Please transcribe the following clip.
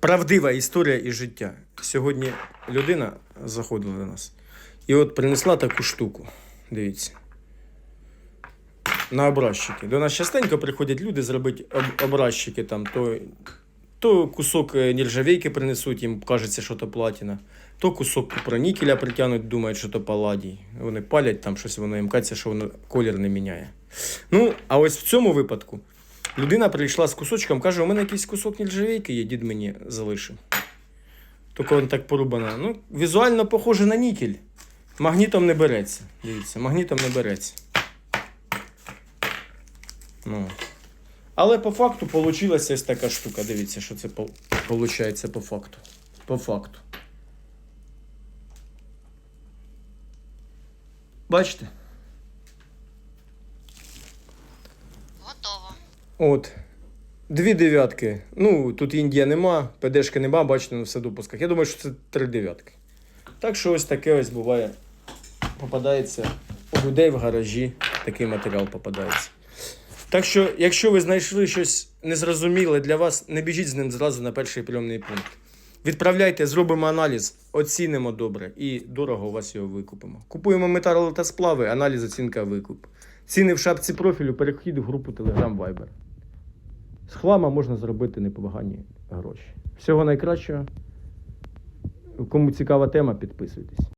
правдива історія із життя. Сьогодні людина заходила до нас і от принесла таку штуку. Дивіться. На образчики. До нас частенько приходять люди зробити об- образчики там, то, то кусок е, нержавейки принесуть, їм кажеться, що то платіна, то кусок купронікеля притягнуть, думають, що то паладій. Вони палять там щось, воно їм кажеться, що воно колір не міняє. Ну, а ось в цьому випадку людина прийшла з кусочком, каже: у мене якийсь кусок нержавейки є, дід мені залишив. Тільки він так порубана. Ну, візуально похоже на нікель. Магнітом не береться. Дивіться, магнітом не береться. Ну. Але по факту вийшла ось така штука. Дивіться, що це виходить по факту. По факту. Бачите? От. Дві дев'ятки. Ну, тут Індія нема, ПДшки нема, бачите, на все допусках. Я думаю, що це три дев'ятки. Так що ось таке ось буває. Попадається у людей в гаражі, такий матеріал попадається. Так що, якщо ви знайшли щось незрозуміле для вас, не біжіть з ним зразу на перший прийомний пункт. Відправляйте, зробимо аналіз, оцінимо добре і дорого у вас його викупимо. Купуємо метали та сплави, аналіз, оцінка, викуп. Ціни в шапці профілю, перехід в групу Telegram Viber. З хлама можна зробити непогані гроші. Всього найкращого. Кому цікава тема, підписуйтесь.